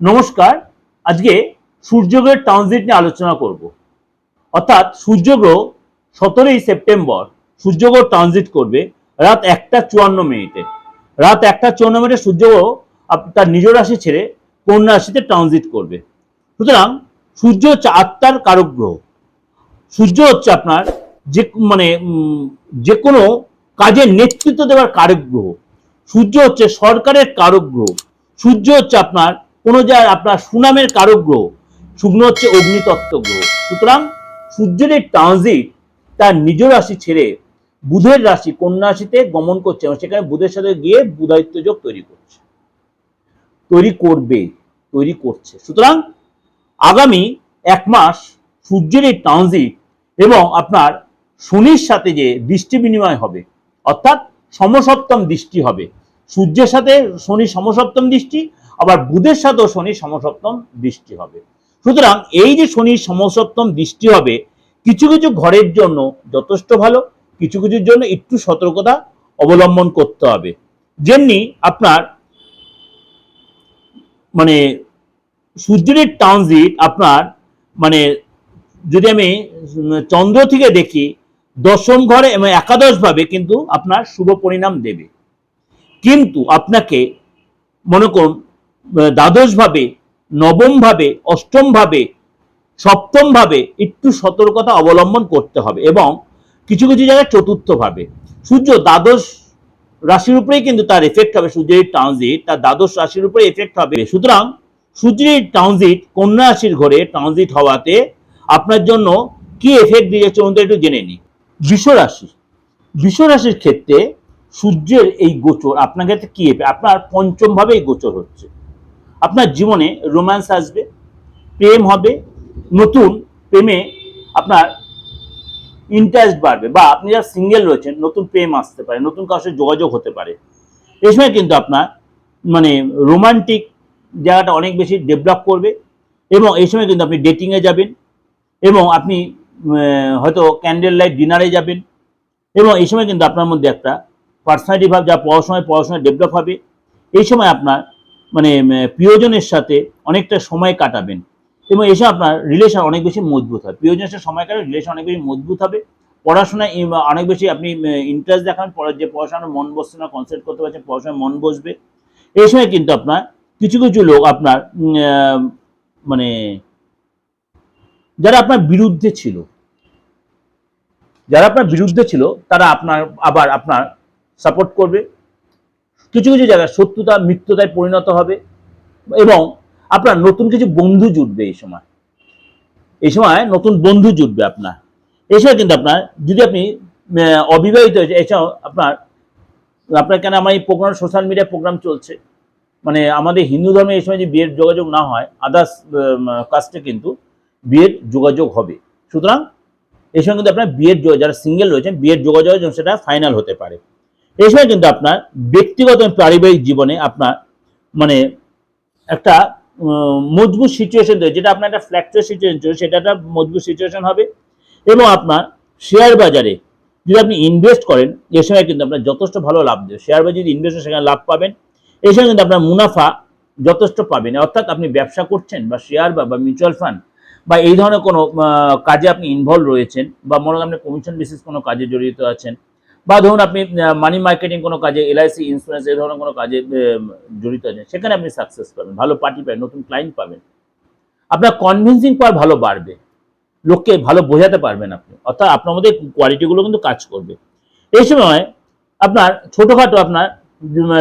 নমস্কার, আজকে সূর্যগ্রহের ট্রানজিট নিয়ে আলোচনা করব। অর্থাৎ সূর্যগ্রহ সতেরোই সেপ্টেম্বর সূর্যগ্রহ ট্রানজিট করবে রাত একটা চুয়ান্ন মিনিটে। রাত একটা চুয়ান্ন মিনিটে সূর্যগ্রহ তার নিজ রাশি ছেড়ে কন্যা রাশিতে ট্রানজিট করবে। সুতরাং সূর্য হচ্ছে আত্মার কারক গ্রহ। সূর্য হচ্ছে আপনার যে মানে যে কোনো কাজের নেতৃত্ব দেওয়ার কারক গ্রহ। সূর্য হচ্ছে সরকারের কারক গ্রহ। সূর্য হচ্ছে আপনার কোনো যায় আপনার সুনামের কারক গ্রহ শুকনো হচ্ছে অগ্নিতত্ত্ব গ্রহ সুতরাং সূর্যের ট্রানজিট তার নিজ রাশি ছেড়ে বুধের রাশি, কন্যা রাশিতে গমন করছে এবং সেখানে বুধের সাথে গিয়ে বুধায়িত্ব যোগ তৈরি করছে। তৈরি করবে, তৈরি করছে। সুতরাং আগামী এক মাস সূর্যের এই ট্রানজিট এবং আপনার শনির সাথে যে দৃষ্টি বিনিময় হবে, অর্থাৎ সমসপ্তম দৃষ্টি হবে। সূর্যের সাথে শনি সমসপ্তম দৃষ্টি আবার বুধের সাথেও শনি সমসপ্তম দৃষ্টি হবে। সুতরাং এই যে শনির সমসপ্তম দৃষ্টি হবে, কিছু কিছু ঘরের জন্য যথেষ্ট ভালো, কিছু কিছুর জন্য একটু সতর্কতা অবলম্বন করতে হবে। যেমনি আপনার মানে সূর্যের ট্রানজিট আপনার মানে যদি আমি চন্দ্র থেকে দেখি, দশম ঘরে এবং একাদশ ভাবে কিন্তু আপনার শুভ পরিণাম দেবে। কিন্তু আপনাকে মনে করুন দ্বাদশ ভাবে নবম ভাবে অষ্টম ভাবে সপ্তম ভাবে একটু সতর্কতা অবলম্বন করতে হবে এবং কিছু কিছু জায়গায় চতুর্থ ভাবে সূর্য দ্বাদশ রাশির উপরেই কিন্তু তার এফেক্ট হবে, সূর্যের ট্রানজিট তার দ্বাদশ রাশির উপরে এফেক্ট হবে। সুতরাং সূর্যের ট্রানজিট কন্যা রাশির ঘরে ট্রানজিট হওয়াতে আপনার জন্য কি এফেক্ট দিয়ে তো একটু জেনে নিই। বৃষ রাশি, বৃষ রাশির ক্ষেত্রে সূর্যের এই গোচর আপনার ক্ষেত্রে কি? আপনার পঞ্চম ভাবে এই গোচর হচ্ছে। আপনার জীবনে রোম্যান্স আসবে, প্রেম হবে, নতুন প্রেমে আপনার ইন্টারেস্ট বাড়বে বা আপনি যারা সিঙ্গেল রয়েছেন, নতুন প্রেম আসতে পারে, নতুন কারোর সাথে যোগাযোগ হতে পারে। এই সময় কিন্তু আপনার মানে রোমান্টিক জায়গাটা অনেক বেশি ডেভেলপ করবে এবং এই সময় কিন্তু আপনি ডেটিংয়ে যাবেন এবং আপনি হয়তো ক্যান্ডেল লাইট ডিনারে যাবেন এবং এই সময় কিন্তু আপনার মধ্যে একটা পার্সোনালিটি ভাব, যা পড়াশোনায় পড়াশোনায় ডেভেলপ হবে। এই সময় আপনার মানে প্রিয়জনের সাথে অনেকটা সময় কাটাবেন। এবং এসে আপনার রিলেশন অনেক বেশি মজবুত হয়। প্রিয়জনের সাথে সময় কাটালে রিলেশন অনেক বেশি মজবুত হবে। পড়াশোনায় অনেক বেশি আপনি ইন্টারেস্ট দেখান, পড়ার যে পড়াশোনার মন বসছে না কনসেন্ট্রেট করতে পারছেন, পড়াশোনায় মন বসবে। এই সময় কিন্তু আপনার কিছু কিছু লোক আপনার মানে যারা আপনার বিরুদ্ধে ছিল, যারা আপনার বিরুদ্ধে ছিল, তারা আপনার আবার আপনার সাপোর্ট করবে। কিছু কিছু জায়গায় শত্রুতা, মিত্রতায় পরিণত হবে এবং আপনার নতুন কিছু বন্ধু জুটবে এই সময়। এই সময় নতুন বন্ধু জুটবে আপনার। সময় কিন্তু আপনার, যদি আপনি অবিবাহিত হয়েছে এছাড়াও আপনার আপনার কেন আমার এই প্রোগ্রাম সোশ্যাল মিডিয়া প্রোগ্রাম চলছে? মানে আমাদের হিন্দু ধর্মে এই সময় যে বিয়ের যোগাযোগ না হয় আদার্স কাস্টে কিন্তু বিয়ের যোগাযোগ হবে। সুতরাং এই সময় কিন্তু আপনার বিয়ের যারা সিঙ্গেল রয়েছেন, বিয়ের যোগাযোগের জন্য সেটা ফাইনাল হতে পারে। এই সময় কিন্তু আপনার ব্যক্তিগত পারিবারিক জীবনে আপনার মানে একটা মজবুত সিচুয়েশন রয়েছে। যেটা আপনার একটা ফ্ল্যাকচার সিচুয়েশন ছিল, সেটা একটা মজবুত সিচুয়েশন হবে। এবং আপনার শেয়ার বাজারে যদি আপনি ইনভেস্ট করেন এ সময় কিন্তু আপনার যথেষ্ট ভালো লাভ দেবে। শেয়ার বাজারে যদি ইনভেস্ট সেখানে লাভ পাবেন। এই সময় কিন্তু আপনার মুনাফা যথেষ্ট পাবেন। অর্থাৎ আপনি ব্যবসা করছেন বা শেয়ার বা মিউচুয়াল ফান্ড বা এই ধরনের কোনো কাজে আপনি ইনভলভ রয়েছেন বা মনে আপনি কমিশন বেসিস কোনো কাজে জড়িত আছেন বা ধরুন আপনি মানি মার্কেটিং কোনো কাজে এলআইসি ইন্স্যুরেন্স এই ধরনের কোনো কাজে জড়িত আছেন, সেখানে আপনি সাকসেস পাবেন, ভালো পার্টি পাবেন, নতুন ক্লায়েন্ট পাবেন। আপনার কনভিন্সিং পাওয়ার ভালো বাড়বে, লোককে ভালো বোঝাতে পারবেন আপনি, অর্থাৎ আপনার মধ্যে কোয়ালিটিগুলো কিন্তু কাজ করবে। এই সময় আপনার ছোটোখাটো আপনার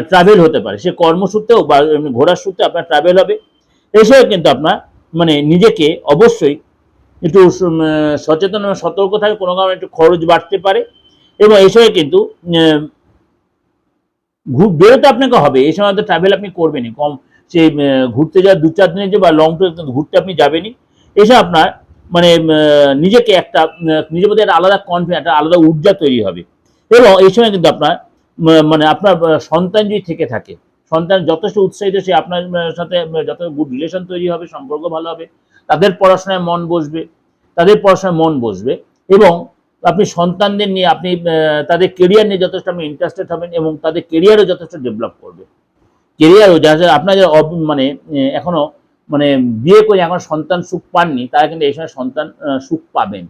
ট্রাভেল হতে পারে, সে কর্মসূত্রেও বা ঘোরার সূত্রে আপনার ট্রাভেল হবে সময় কিন্তু আপনার মানে নিজেকে অবশ্যই একটু সচেতন সতর্ক থাকে কোনো কারণে একটু খরচ বাড়তে পারে এবং এই সময় কিন্তু বেরোতে আপনাকে হবে। এই সময় তো ট্রাভেল আপনি করবেনই। কম সে ঘুরতে যাওয়ার দু চার দিনের যে বা লং ট্যুর ঘুরতে আপনি যাবেনই। এসে আপনার মানে নিজেকে একটা নিজের মধ্যে একটা আলাদা কনফিডেন্ট একটা আলাদা ঊর্জা তৈরি হবে। এবং এই সময় কিন্তু আপনার মানে আপনার সন্তান যদি থেকে থাকে, সন্তান যথেষ্ট উৎসাহিত, সে আপনার সাথে যত গুড রিলেশন তৈরি হবে, সম্পর্ক ভালো হবে। তাদের পড়াশোনায় মন বসবে, তাদের পড়াশোনায় মন বসবে এবং আপনি সন্তানদের নিয়ে, আপনি তাদের কেরিয়ার নিয়ে যথেষ্ট আপনি ইন্টারেস্টেড হবেন এবং তাদের কেরিয়ারও যথেষ্ট ডেভেলপ করবে। কেরিয়ারও যা আপনার মানে এখনও মানে বিয়ে করে এখন সন্তান সুখ পাননি, তারা কিন্তু এই সময় সন্তান সুখ পাবেন।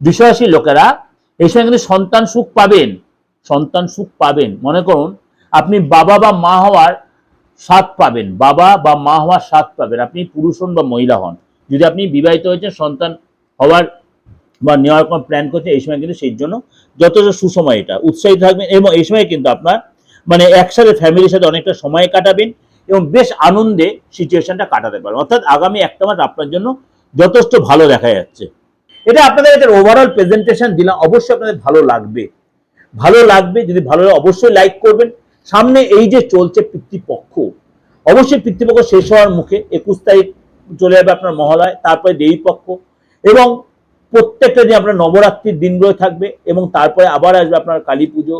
বিশ্বাসী লোকেরা, এই সময় কিন্তু সন্তান সুখ পাবেন, সন্তান সুখ পাবেন। মনে করুন, আপনি বাবা বা মা হওয়ার স্বাদ পাবেন, বাবা বা মা হওয়ার স্বাদ পাবেন। আপনি পুরুষ হন বা মহিলা হন, যদি আপনি বিবাহিত হয়েছেন, সন্তান হওয়ার বা নেওয়ার কোনো প্ল্যান করছেন এই সময় কিন্তু সেই জন্য যথেষ্ট সুসময় এটা। উৎসাহিত থাকবেন এবং এই সময় কিন্তু আপনার মানে একসাথে ফ্যামিলির সাথে অনেকটা সময় কাটাবেন এবং বেশ আনন্দে সিচুয়েশনটা কাটাতে পারবেন। অর্থাৎ আগামী একটা মাস আপনার জন্য যথেষ্ট ভালো দেখা যাচ্ছে। এটা আপনাদের একটা ওভারঅল প্রেজেন্টেশন দিলাম। অবশ্যই আপনাদের ভালো লাগবে। ভালো লাগবে, যদি ভালো লাগে অবশ্যই লাইক করবেন। সামনে এই যে চলছে পিতৃপক্ষ, অবশ্যই পিতৃপক্ষ শেষ হওয়ার মুখে একুশ তারিখ চলে যাবে আপনার মহালয়, তারপরে দেবী পক্ষ এবং প্রত্যেকটা দিন আপনার নবরাত্রির দিনগুলো থাকবে এবং তারপরে আবার আসবে আপনার কালী পুজো,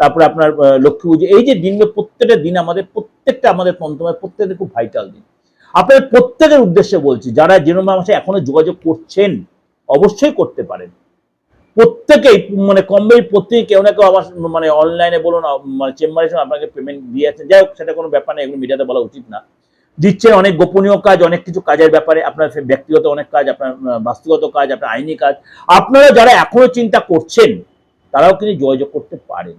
তারপরে আপনার লক্ষ্মী পুজো। এই যে দিনগুলো, প্রত্যেকটা দিন আমাদের, প্রত্যেকটা আমাদের তন্ত্রময় প্রত্যেকটা খুব ভাইটাল দিন। আপনাদের প্রত্যেকের উদ্দেশ্যে বলছি, যারা আমার সাথে এখনও যোগাযোগ করছেন, অবশ্যই করতে পারেন। প্রত্যেকেই মানে কম বেশি প্রত্যেকে কেউ না কেউ আমার মানে অনলাইনে বলুন মানে চেম্বারে আপনাকে পেমেন্ট দিয়েছেন যাই হোক, সেটা কোনো ব্যাপার নেই এগুলো মিডিয়াতে বলা উচিত না। দিচ্ছেন অনেক গোপনীয় কাজ, অনেক কিছু কাজের ব্যাপারে, আপনার ব্যক্তিগত অনেক কাজ, আপনার বাস্তুগত কাজ, আপনার আইনি কাজ। আপনারা যারা এখনও চিন্তা করছেন, তারাও কিন্তু যোগাযোগ করতে পারেন।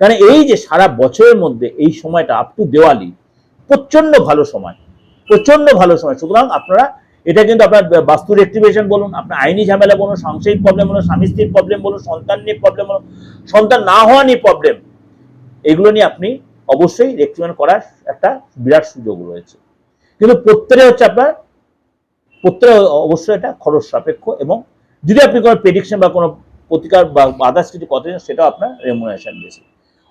কারণ এই যে সারা বছরের মধ্যে এই সময়টা আপ টু দেওয়ালি প্রচণ্ড ভালো সময় প্রচণ্ড ভালো সময়। সুতরাং আপনারা, এটা কিন্তু আপনার বাস্তু রেক্টিভেশন বলুন, আপনার আইনি ঝামেলা বলুন, সাংসারিক প্রবলেম বলুন, স্বামী স্ত্রীর প্রবলেম বলুন, সন্তান নিয়ে প্রবলেম বলুন, সন্তান না হওয়া নিয়ে প্রবলেম এগুলো নিয়ে আপনি অবশ্যই রেক্টিভেশন করার একটা বিরাট সুযোগ রয়েছে। কিন্তু প্রত্যেকে হচ্ছে আপনার প্রত্যেকে অবশ্যই এটা খরচ সাপেক্ষ এবং যদি আপনি কোনো প্রেডিকশন বা কোনো প্রতিকার বা আদার্স কিছু কথা সেটাও আপনার রেমুনারেশন বেশি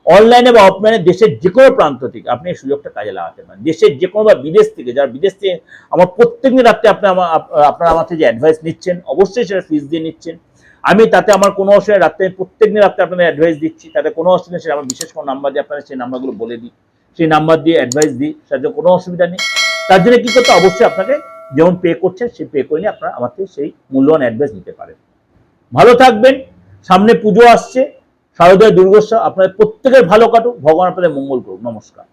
অনলাইনে বা অফলাইনে দেশের যে কোনো প্রান্ত থেকে আপনি এই সুযোগটা কাজে লাগাতে পারেন। দেশের যে কোনো বা বিদেশ থেকে, যারা বিদেশ থেকে, আমার প্রত্যেকদিন রাত্রে আপনি আমার, আপ- আপনারা আমার থেকে যে অ্যাডভাইস নিচ্ছেন, অবশ্যই সেটা ফিস দিয়ে নিচ্ছেন। আমি তাতে আমার কোনো অসুবিধা রাত্রে প্রত্যেক দিন রাত্রে আপনাদের অ্যাডভাইস দিচ্ছি। তাতে কোনো অসুবিধা সেটা আমার বিশেষ কোনো নাম্বার দিয়ে আপনারা সেই নাম্বারগুলো বলে দিই। সেই নাম্বার দিয়ে অ্যাডভাইস দিই, তাতে কোনো অসুবিধা নেই। তার জন্য কি করতে অবশ্যই আপনাকে যেমন পে করছেন সে পে করে নিয়ে আপনারা আমাকে সেই মূল্যবান অ্যাডভাইস নিতে পারেন। ভালো থাকবেন, সামনে পুজো আসছে, শারদীয় দুর্গোৎসব আপনাদের প্রত্যেকের ভালো কাটুক, ভগবান আপনাদের মঙ্গল করুক। নমস্কার।